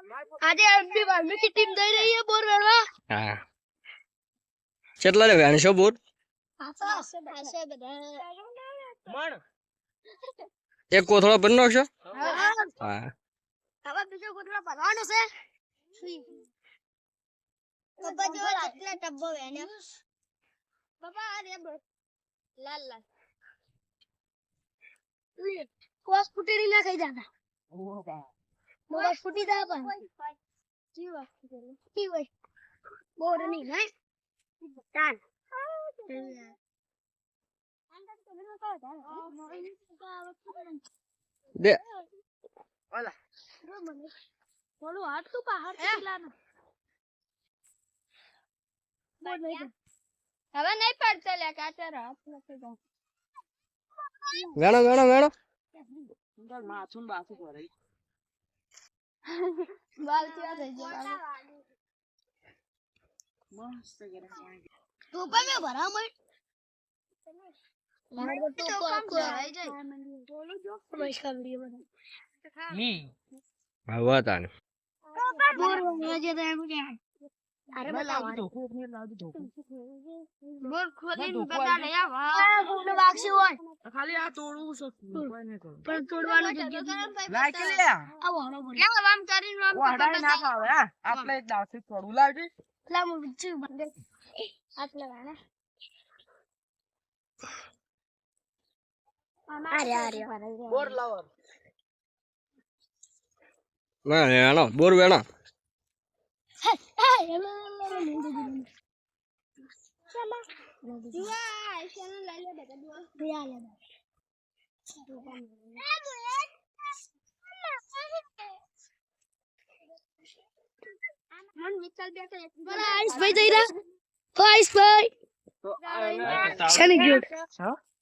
આજે MP Valmiki team જઈ રહી છે બોર વેણવા હા. કેટલા રે વેણશો બોર? એક કોથળો ભરી નાખશો? હા. હા. હવે બીજો કોથળો ભરવાનો છે. પપ્પા જો કેટલા ટબ્બો વેણ્યા. પપ્પા આ રે લાલ લાલ. કોસ ફૂટેડી ના ખાઈ જાતા. મોસ ફૂટી જા પણ. જી વાત કી હોય બોરની નહીં તાન. દે થોડું હાથ તું પહાડ લાના હવે નહીં પડતો લે કાચર હાથ નથી જાવ વેણો વેણો વેણો બાલ ત્યાં થઈ જાય તું પણ મેં ભરા મળ મારે તો કો આખો આવી જાય બસ કાબડી બના હવે તાને બોર વાજે તો એમ કે અરે બતાવો બોર ખોલીને બતા લે આ ગુડ વાગશે હોય ખાલી આ તોડવું છે. પણ તોડવાનું જગ્યા લાઈક લે આ? વાળો બોલ. લે આમ કરીને આમ વાડાય ના ખાવે હા. આપણે એક દાવથી તોડવું. લાવજે. લા મુ બીજું બંધ આટલે વાળા અરે અરે બોર લાવો ના વેણો બોર વેણો. આઈસભાઈ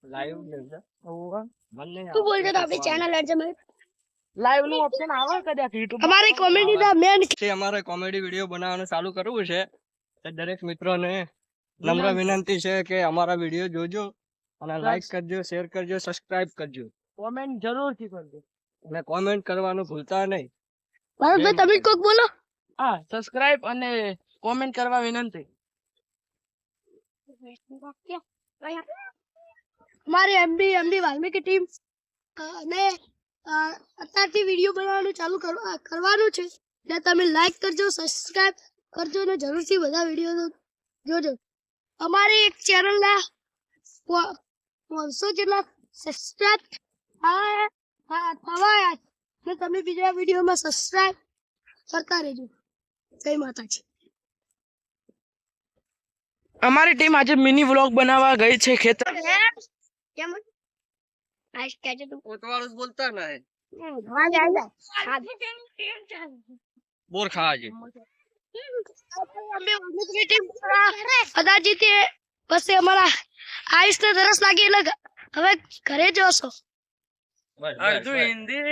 લાઈવ તું બોલતો તો આપણી ચેનલ અડજે મેં લાઈવનું ઓપ્શન આવે કદાચ YouTube અમારી કોમેડી ના મેન છે અમારે કોમેડી વીડિયો બનાવવાનું ચાલુ કરવું છે દરેક મિત્રોને નમ્ર વિનંતી છે કે અમારા વીડિયો જોજો અને લાઈક કરજો શેર કરજો સબસ્ક્રાઇબ કરજો. કોમેન્ટ જરૂરથી કરજો. અને કોમેન્ટ કરવાનું ભૂલતા નહીં. ભાઈ તમે કોક બોલો. હા સબસ્ક્રાઇબ અને કોમેન્ટ કરવા વિનંતી. મારી એમબી એમડી વાલ્મીકી ટીમ અને અત્યારથી વીડિયો બનાવવાનું ચાલુ કરવા કરવાનું છે. એટલે તમે લાઈક કરજો સબસ્ક્રાઇબ કરજો અને જરૂરથી બધા વીડિયો જોજો. અમારી એક ચેનલના પાંચસો જેટલા સબસ્ક્રાઇબ થવાયા છે. તમે બીજા વિડીયોમાં સબસ્ક્રાઇબ કરતા રહેજો. જય માતાજી. અમારી ટીમ આજે મિની વ્લોગ બનાવવા ગઈ છે ખેતર. કેમ? આજ કેજે તું. પોતવાળું બોલતા ના. હા બોર ખા છે જીતે પછી અમારા આયુષ ને તરસ લાગી હવે ઘરે જશો. હિન્દી